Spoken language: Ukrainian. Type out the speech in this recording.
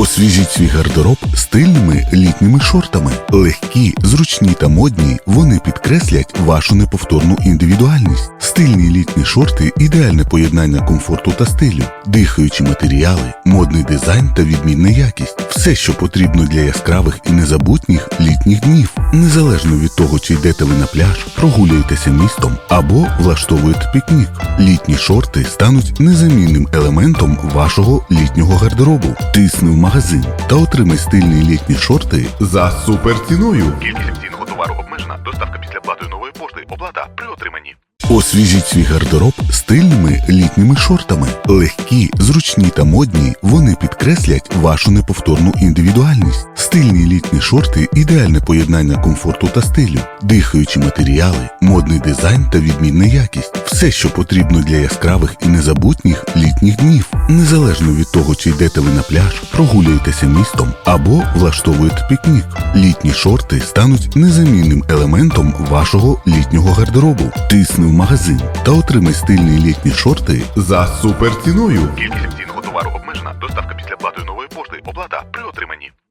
Освіжіть свій гардероб стильними літніми шортами. Легкі, зручні та модні, вони підкреслять вашу неповторну індивідуальність. Стильні літні шорти ідеальне поєднання комфорту та стилю, дихаючі матеріали, модний дизайн та відмінна якість. Все, що потрібно для яскравих і незабутніх літніх днів. Незалежно від того, чи йдете ви на пляж, прогулюєтеся містом або влаштовуєте пікнік. Літні шорти стануть незамінним елементом вашого літнього гардеробу. Тисни в магазин та отримай стильні літні шорти за суперціною. Кількість цінного товару обмежена. Доставка після плати нової пошти. Оплата при отриманні. Освіжіть свій гардероб стильними літніми шортами. Легкі, зручні та модні, вони підкреслять вашу неповторну індивідуальність. Стильні літні шорти ідеальне поєднання комфорту та стилю, дихаючі матеріали, модний дизайн та відмінна якість. Все, що потрібно для яскравих і незабутніх літніх днів. Незалежно від того, чи йдете ви на пляж, прогулюєтеся містом або влаштовуєте пікнік. Літні шорти стануть незамінним елементом вашого літнього гардеробу. Тисни в магазин та отримай стильні літні шорти за суперціною. Кількість цінного товару обмежена. Доставка після плати нової пошти. Оплата при отриманні.